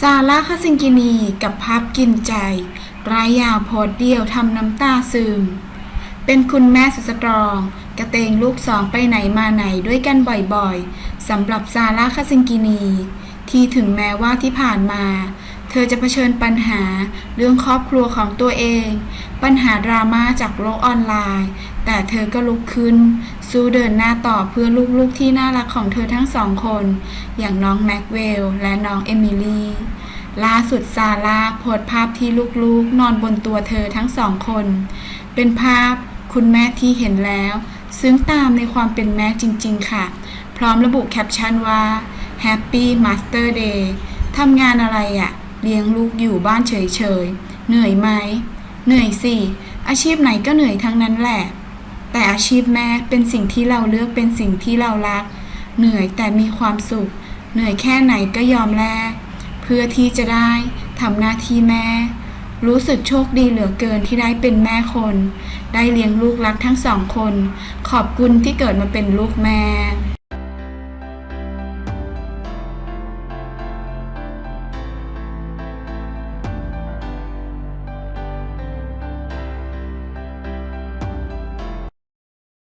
ซาร่าคาซิงกินีกับภาพกินใจรายยาวโพอเดียวทำน้ำตาซึม เป็นคุณแม่สุดสตรอง กระเตงลูกสองไปไหนมาไหนด้วยกันบ่อยๆสำหรับซาร่าคาซิงกินี ที่ถึงแม้ว่าที่ผ่านมา ธอจะเผชิญปัญหาเรื่องครอบครัวของตัวเอง ปัญหาดราม่าจากโลกออนไลน์ แต่เธอก็ลุกขึ้น สู้เดินหน้าต่อเพื่อลูกๆที่น่ารักของเธอทั้งสองคน อย่างน้องแม็กเวลและน้องเอมิลี่ล่าสุดซาร่าโพสภาพที่ลูกๆ นอนบนตัวเธอทั้งสองคน เป็นภาพคุณแม่ที่เห็นแล้วซึ้งตามในความเป็นแม่จริง ๆ ค่ะ พร้อมระบุแคปชั่นว่า Happy Master Day ทำงานอะไรอะ่ะ เลี้ยงลูกอยู่บ้านเฉยๆ เหนื่อยไหม เหนื่อยสิ อาชีพไหนก็เหนื่อยทั้งนั้นแหละ แต่อาชีพแม่เป็นสิ่งที่เราเลือกเป็นสิ่งที่เรารัก เหนื่อยแต่มีความสุข เหนื่อยแค่ไหนก็ยอมแลกเพื่อที่จะได้ทำหน้าที่แม่ รู้สึกโชคดีเหลือเกินที่ได้เป็นแม่คน ได้เลี้ยงลูกรักทั้งสองคน ขอบคุณที่เกิดมาเป็นลูกแม่